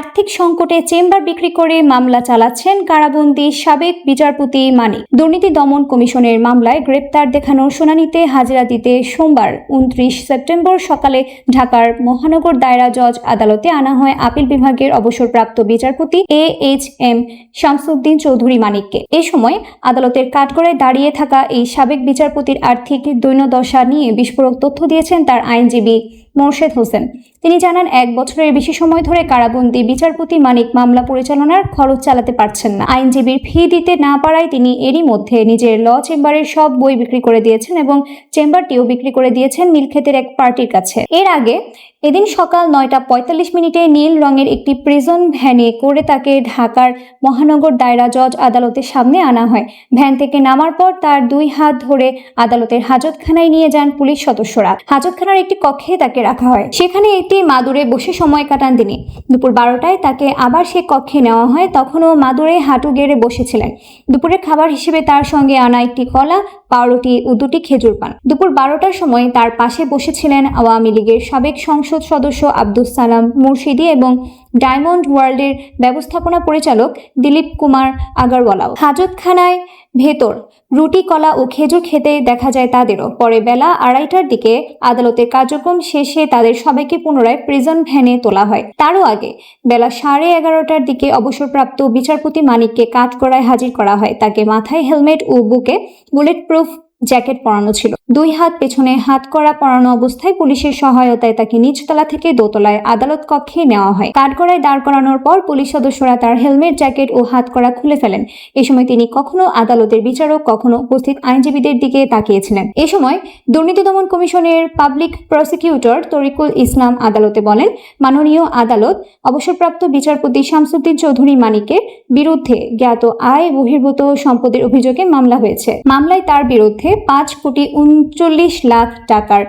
আর্থিক সংকটে চেম্বার বিক্রি করে মামলা চালাচ্ছেন কারাবন্দী সাবেক বিচারপতি মানিক। দুর্নীতি দমন কমিশনের মামলায় গ্রেপ্তার দেখানোর শুনানিতে হাজিরা দিতে সোমবার উনত্রিশ সেপ্টেম্বর সকালে ঢাকার মহানগর দায়রা জজ আদালতে আনা হয় আপিল বিভাগের অবসরপ্রাপ্ত বিচারপতি A H M Shamsuddin Chowdhury মানিককে। এ সময় আদালতের কাঠগড়ায় দাঁড়িয়ে থাকা এই সাবেক বিচারপতির আর্থিক দৈন্যদশা নিয়ে বিস্ফোরক তথ্য দিয়েছেন তার আইনজীবী মোর্শেদ হোসেন। তিনি জানান, এক বছরের বেশি সময় ধরে কারাবন্দী বিচারপতি মানিক মামলা পরিচালনার খরচ চালাতে পারছেন না। আইনজীবীর ফি দিতে না পারায় তিনি এরই মধ্যে নিজের ল চেম্বারের সব বই বিক্রি করে দিয়েছেন এবং চেম্বারটিও বিক্রি করে দিয়েছেন নীলক্ষেতের এক পার্টির কাছে। এর আগে এদিন সকাল নয়টা পঁয়তাল্লিশ মিনিটে নীল রঙের একটি প্রিজন ভ্যানে করে তাকে ঢাকার মহানগর দায়রা জজ আদালতের সামনে আনা হয়। ভ্যান থেকে নামার পর তার দুই হাত ধরে আদালতের হাজতখানায় নিয়ে যান পুলিশ সদস্যরা। হাজতখানার একটি কক্ষে তাকে রাখা হয়। সেখানে একটি মাদুরে বসে সময় কাটান তিনি। দুপুর বারোটায় তাকে আবার সে কক্ষে নেওয়া হয়। তখনও মাদুরে হাঁটু গেড়ে বসেছিলেন। দুপুরের খাবার হিসেবে তার সঙ্গে আনা একটি কলা, পাউরুটি ও দুটি খেজুর পান। দুপুর বারোটার সময় তার পাশে বসেছিলেন আওয়ামী লীগের সাবেক সংসদ সদস্য আব্দুস সালাম মুর্শিদি এবং ডায়মন্ড ওয়ার্ল্ডের ব্যবস্থাপনা পরিচালক দিলীপ কুমার আগারওয়ালাও। হাজতখানায় ভেতর। রুটি, কলা ও খেজুর খেতে দেখা যায় তাদেরও। পরে বেলা আড়াইটার দিকে আদালতের কার্যক্রম শেষে তাদের সবাইকে পুনরায় প্রিজন ভ্যানে তোলা হয়। তারও আগে বেলা সাড়ে এগারোটার দিকে অবসরপ্রাপ্ত বিচারপতি মানিককে কাঠগড়ায় হাজির করা হয়। তাকে মাথায় হেলমেট ও বুকে বুলেট প্রুফ জ্যাকেট পরানো ছিল। দুই হাত পেছনে হাত করা পরানো অবস্থায় পুলিশের সহায়তায় তাকে নিচতলা থেকে দোতলায় আদালত কক্ষে নেওয়া হয়। কাঠগড়ায় দাঁড় করানোর পর পুলিশ সদস্যরা তার হেলমেট, জ্যাকেট ও হাত করা খুলে ফেলেন। এ সময় তিনি কখনো আদালতের বিচারক, কখনো উপস্থিত আইনজীবীদের দিকে তাকিয়েছিলেন। এ সময় দুর্নীতি দমন কমিশনের পাবলিক প্রসিকিউটর তরিকুল ইসলাম আদালতে বলেন, মাননীয় আদালত অবসরপ্রাপ্ত বিচারপতি শামসুদ্দিন চৌধুরী মানিকের বিরুদ্ধে জ্ঞাত আয় বহির্ভূত সম্পদের অভিযোগে মামলা হয়েছে। মামলায় তার বিরুদ্ধে পাঁচ কোটি উনচল্লিশ লাখ টাকার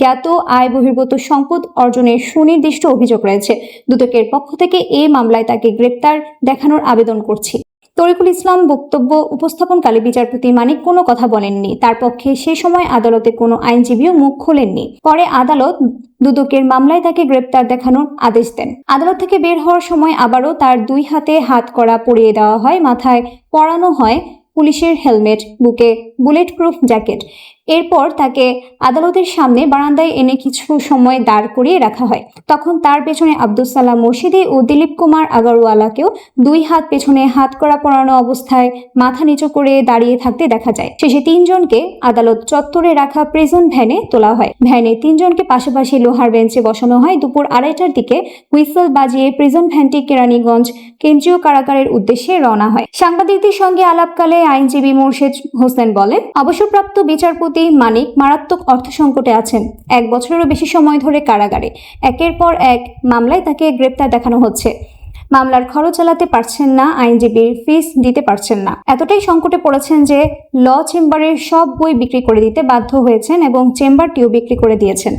জ্ঞাত আয় বহির্ভূত সম্পদ অর্জনের সুনির্দিষ্ট অভিযোগ রয়েছে। দুদকের পক্ষ থেকে এই মামলায় তাকে গ্রেপ্তার দেখানোর আবেদন করছি। তরিকুল ইসলাম বক্তব্য উপস্থাপনকালে বিচারপতি মানিক কোনো কথা বলেননি। তার পক্ষে সে সময় আদালতে কোনো আইনজীবীও মুখ খোলেননি। পরে আদালত দুদকের মামলায় তাকে গ্রেপ্তার দেখানোর আদেশ দেন। আদালত থেকে বের হওয়ার সময় আবারও তার দুই হাতে হাত করা পরিয়ে দেওয়া হয়, মাথায় পরানো হয় পুলিশের হেলমেট বুকে বুলেট প্রুফ জ্যাকেট এরপর তাকে আদালতের সামনে বারান্দায় এনে কিছু সময় দাঁড় করিয়ে রাখা হয়। তখন তার পেছনে আব্দুল সালাম মুর্শিদি ও দিলীপ কুমার আগারওয়ালাকেও দুই হাত পেছনে হাত করা পরানো অবস্থায় মাথা নিচু করে দাঁড়িয়ে থাকতে দেখা যায়। শেষে তিনজনকে আদালত চত্বরে রাখা প্রিজন ভ্যানে তোলা হয়। ভ্যানে তিনজনকে পাশাপাশি লোহার বেঞ্চে বসানো হয়। দুপুর আড়াইটার দিকে হুইসেল বাজিয়ে প্রিজন ভ্যানটি কেরানীগঞ্জ কেন্দ্রীয় কারাগারের উদ্দেশ্যে রওনা হয়। সাংবাদিকদের সঙ্গে আলাপকালে আইনজীবী মোর্শেদ হোসেন বলেন, অবসরপ্রাপ্ত বিচারপতি মানিক মারাত্মক অর্থ সংকটে আছেন। এক বছরেরও বেশি সময় ধরে কারাগারে। একের পর এক মামলায় তাকে গ্রেপ্তার দেখানো হচ্ছে। মামলার খরচ চালাতে পারছেন না, আইনজীবীর ফিস দিতে পারছেন না। এতটাই সংকটে পড়েছেন যে, ল চেম্বারের সব বই বিক্রি করে দিতে বাধ্য হয়েছেন এবং চেম্বারটিও বিক্রি করে দিয়েছেন।